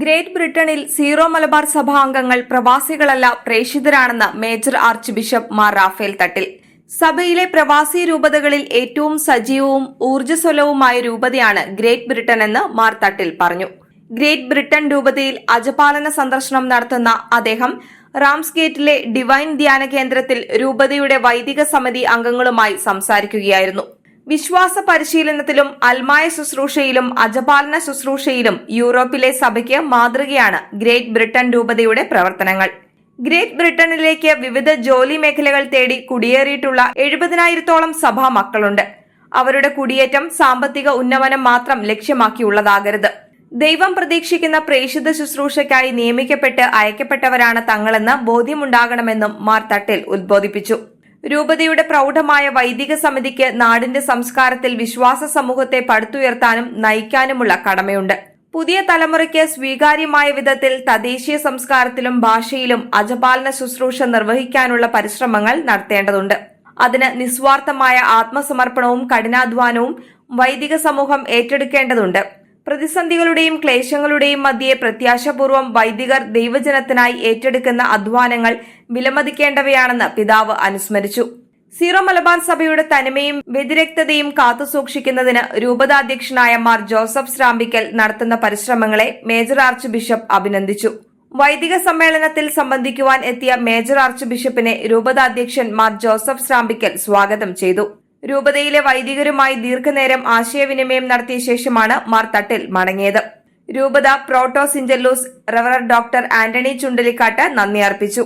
Great ബ്രിട്ടനിൽ zero Malabar സഭാ അംഗങ്ങൾ പ്രവാസികളല്ല പ്രേഷിതരാണെന്ന് major archbishop Mar Raphael Thattil. സഭയിലെ പ്രവാസി രൂപതകളിൽ ഏറ്റവും സജീവവും ഊർജസ്വലവുമായ രൂപതയാണ് ഗ്രേറ്റ് ബ്രിട്ടൻ എന്ന് മാർ തട്ടിൽ പറഞ്ഞു. ഗ്രേറ്റ് ബ്രിട്ടൻ രൂപതയിൽ അജപാലന സന്ദർശനം നടത്തുന്ന അദ്ദേഹം റാംസ്ഗേറ്റിലെ ഡിവൈൻ ധ്യാന കേന്ദ്രത്തിൽ രൂപതയുടെ വൈദിക സമിതി അംഗങ്ങളുമായി സംസാരിക്കുകയായിരുന്നു. വിശ്വാസ പരിശീലനത്തിലും അൽമായ ശുശ്രൂഷയിലും അജപാലന ശുശ്രൂഷയിലും യൂറോപ്പിലെ സഭയ്ക്ക് മാതൃകയാണ് ഗ്രേറ്റ് ബ്രിട്ടൻ രൂപതയുടെ പ്രവർത്തനങ്ങൾ. ഗ്രേറ്റ് ബ്രിട്ടനിലേക്ക് വിവിധ ജോലി മേഖലകൾ തേടി കുടിയേറിയിട്ടുള്ള എഴുപതിനായിരത്തോളം സഭാ മക്കളുണ്ട്. അവരുടെ കുടിയേറ്റം സാമ്പത്തിക ഉന്നമനം മാത്രം ലക്ഷ്യമാക്കിയുള്ളതാകരുത്. ദൈവം പ്രതീക്ഷിക്കുന്ന പ്രേഷിത ശുശ്രൂഷയ്ക്കായി നിയമിക്കപ്പെട്ട് അയക്കപ്പെട്ടവരാണ് തങ്ങളെന്ന് ബോധ്യമുണ്ടാകണമെന്നും മാർ തട്ടിൽ ഉദ്ബോധിപ്പിച്ചു. രൂപതയുടെ പ്രൗഢമായ വൈദിക സമിതിക്ക് നാടിന്റെ സംസ്കാരത്തിൽ വിശ്വാസ സമൂഹത്തെ പടുത്തുയർത്താനും നയിക്കാനുമുള്ള കടമയുണ്ട്. പുതിയ തലമുറയ്ക്ക് സ്വീകാര്യമായ വിധത്തിൽ തദ്ദേശീയ സംസ്കാരത്തിലും ഭാഷയിലും അജപാലന ശുശ്രൂഷ നിർവഹിക്കാനുള്ള പരിശ്രമങ്ങൾ നടത്തേണ്ടതുണ്ട്. അതിന് നിസ്വാർത്ഥമായ ആത്മസമർപ്പണവും കഠിനാധ്വാനവും വൈദിക സമൂഹം ഏറ്റെടുക്കേണ്ടതുണ്ട്. പ്രതിസന്ധികളുടെയും ക്ലേശങ്ങളുടെയും മധ്യേ പ്രത്യാശപൂർവം വൈദികർ ദൈവജനത്തിനായി ഏറ്റെടുക്കുന്ന അധ്വാനങ്ങൾ വിലമതിക്കേണ്ടവയാണെന്ന് പിതാവ് അനുസ്മരിച്ചു. സീറോ മലബാർ സഭയുടെ തനിമയും വ്യതിരക്തതയും കാത്തുസൂക്ഷിക്കുന്നതിന് രൂപതാധ്യക്ഷനായ മാർ ജോസഫ് ശ്രാമ്പിക്കൽ നടത്തുന്ന പരിശ്രമങ്ങളെ മേജർ ആർച്ച് ബിഷപ്പ് അഭിനന്ദിച്ചു. വൈദിക സമ്മേളനത്തിൽ സംബന്ധിക്കുവാൻ എത്തിയ മേജർ ആർച്ച് ബിഷപ്പിനെ രൂപതാധ്യക്ഷൻ മാർ ജോസഫ് ശ്രാമ്പിക്കൽ സ്വാഗതം ചെയ്തു. രൂപതയിലെ വൈദികരുമായി ദീർഘനേരം ആശയവിനിമയം നടത്തിയ ശേഷമാണ് മാർ തട്ടിൽ മടങ്ങിയത്. രൂപത പ്രോട്ടോ സിഞ്ചല്ലൂസ് റവറർ ഡോക്ടർ ആന്റണി ചുണ്ടലിക്കാട്ട് നന്ദി അർപ്പിച്ചു.